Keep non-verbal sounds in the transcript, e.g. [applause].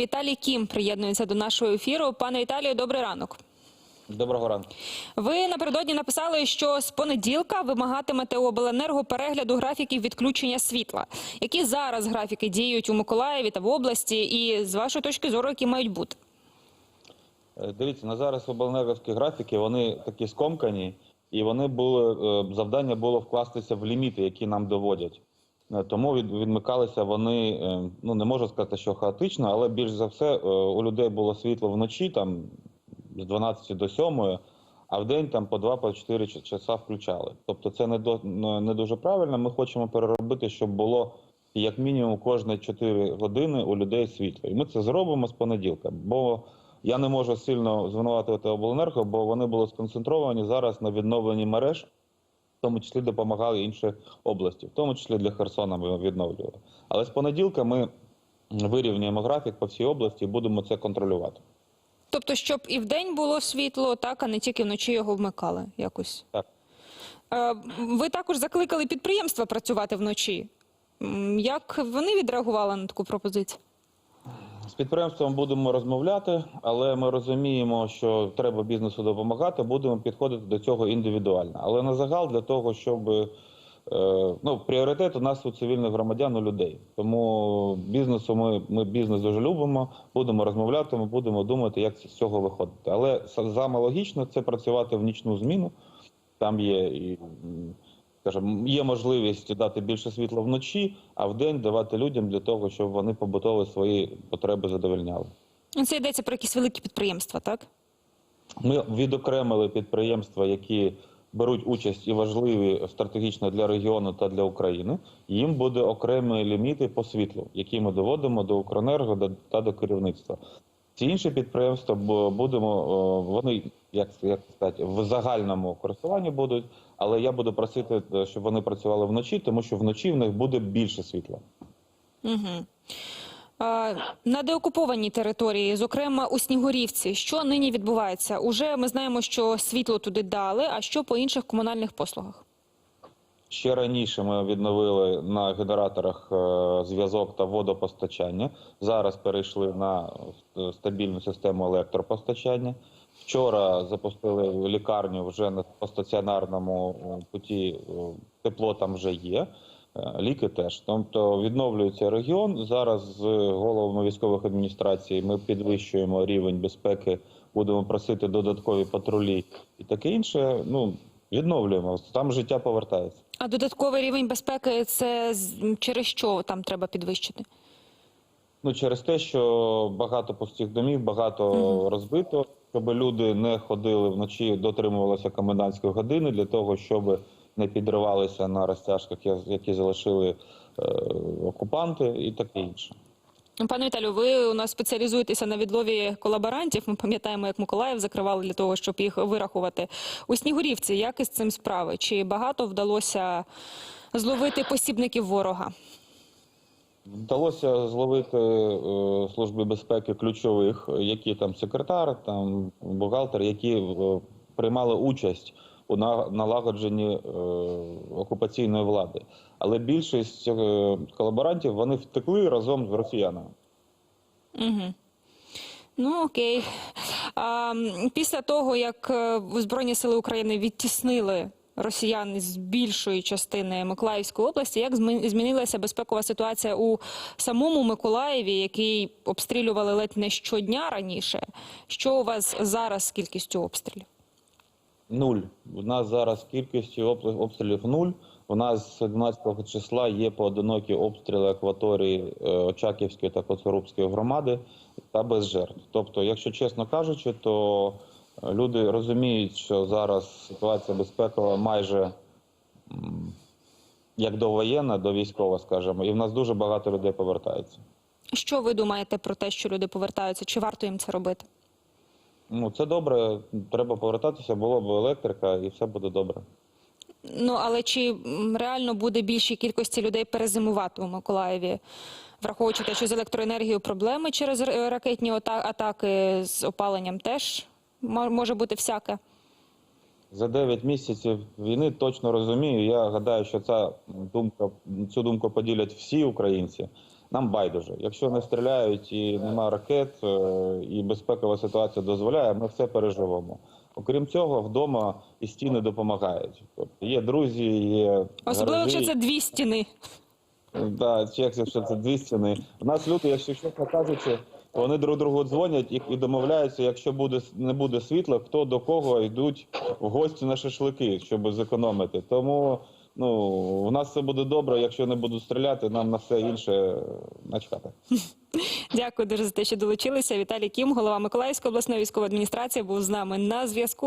Віталій Кім приєднується до нашого ефіру. Пане Віталію, добрий ранок. Доброго ранку. Ви напередодні написали, що з понеділка вимагатимете у обленерго перегляду графіків відключення світла. Які зараз графіки діють у Миколаєві та в області, і з вашої точки зору, які мають бути? Е, Дивіться, на зараз обленерговські графіки вони такі скомкані, і вони були е, завдання було вкластися в ліміти, які нам доводять. Е, Тому відмикалися вони, е, ну не можу сказати, що хаотично, але більш за все е, у людей було світло вночі, там з 12 до 7, а в день там по 2 по 4 ч- часа включали. Тобто це не до не дуже правильно. Ми хочемо переробити, щоб було як мінімум кожні 4 години у людей світло. І ми це зробимо з понеділка. Бо я не можу сильно звинуватувати обленерго, бо вони були сконцентровані зараз на відновленні мереж, в тому числі допомагали інші області, в тому числі для Херсона ми відновлювали. Але з понеділка ми вирівнюємо графік по всій області і будемо це контролювати. Тобто, щоб і вдень було світло, так, а не тільки вночі його вмикали якось. Так. Е, Ви також закликали підприємства працювати вночі. Як вони відреагували на таку пропозицію? З підприємством будемо розмовляти, але ми розуміємо, що треба бізнесу допомагати. Будемо підходити до цього індивідуально. Але на загал для того, щоб е, ну, пріоритет у нас у цивільних громадян у людей. Тому бізнесу ми, ми бізнес дуже любимо. Будемо розмовляти. Ми будемо думати, як з цього виходити. Але саме логічно це працювати в нічну зміну. Там є і скажімо, є можливість дати більше світла вночі, а вдень давати людям для того, щоб вони побутові свої потреби задовольняли. Ну, Це йдеться про якісь великі підприємства, так? Ми відокремили підприємства, які беруть участь і важливі стратегічно для регіону та для України. Їм буде окремі ліміти по світлу, які ми доводимо до Укренерго та до керівництва. Ці інші підприємства будемо вони як, як сказати, в загальному користуванні будуть, але я буду просити, е, щоб вони працювали вночі, тому що вночі в них буде більше світла. Угу. На деокупованій території, зокрема у Снігурівці, що нині відбувається? Уже ми знаємо, що світло туди дали, а що по інших комунальних послугах? Ще раніше ми відновили на генераторах е, зв'язок та водопостачання. Зараз перейшли на е, стабільну систему електропостачання. Вчора запустили лікарню вже по стаціонарному е, путі. Тепло там вже є. Ліки теж. Тобто відновлюється регіон. Зараз з головами військових адміністрацій ми підвищуємо рівень безпеки, будемо просити додаткові патрулі і таке інше. Ну відновлюємо. Там життя повертається. А додатковий рівень безпеки це через що там треба підвищити? Ну, через те, що багато пустих домів, багато Мгм. розбито, щоб люди не ходили вночі, дотримувалися комендантської години для того, щоб не підривалися на розтяжках, які залишили е, окупанти, і таке інше. Пане Віталію, ви у нас спеціалізуєтеся на відлові колаборантів. Ми пам'ятаємо, як Миколаїв закривали для того, щоб їх вирахувати. У Снігурівці як із цим справи? Чи багато вдалося зловити посібників ворога? Вдалося зловити е, служби безпеки ключових, які там секретар, там бухгалтер, які е, приймали участь у налагодженні е, окупаційної влади. Але більшість е, колаборантів вони втекли разом з росіянами. Угу. Ну окей. А, після того, як е, Збройні сили України відтіснили росіян з більшої частини Миколаївської області, як змінилася безпекова ситуація у самому Миколаєві, який обстрілювали ледь не щодня раніше? Що у вас зараз з кількістю обстрілів? Нуль. У нас зараз кількістю обстрілів- нуль. У нас з 11 числа є поодинокі обстріли акваторії е, Очаківської та Коцурубської громади та без жертв. Тобто, якщо чесно кажучи, то е, люди розуміють, що зараз ситуація безпекова майже як довоєнна, до військова, скажімо, і в нас дуже багато людей повертається. Що ви думаєте про те, що люди повертаються? Чи варто їм це робити? Ну це добре. Треба повертатися, було б електрика, і все буде добре. Ну але чи реально буде більшій кількості людей перезимувати у Миколаєві, враховуючи те, що з електроенергією проблеми через ракетні атаки з опаленням теж може бути всяке. За 9 місяців війни точно розумію. Я гадаю, що ця думка цю думку поділять всі українці. Нам байдуже. Якщо не стріляють і нема ракет, е, і безпекова ситуація дозволяє, ми все переживемо. Окрім цього, вдома і стіни допомагають. Тобто є друзі, є Особливо, гаражі. якщо це дві стіни. Да, чек, якщо це дві стіни. У нас люди, якщо чесно кажучи, вони друг другу дзвонять і, і домовляються, якщо буде не буде світла, хто до кого йдуть в гості на шашлики, щоб зекономити. Тому ну у нас все буде добре. Якщо не будуть стріляти, нам на все інше е, начхати. [laughs] Дякую дуже за те, що долучилися. Віталій Кім, голова Миколаївської обласної військової адміністрації, був з нами на зв'язку.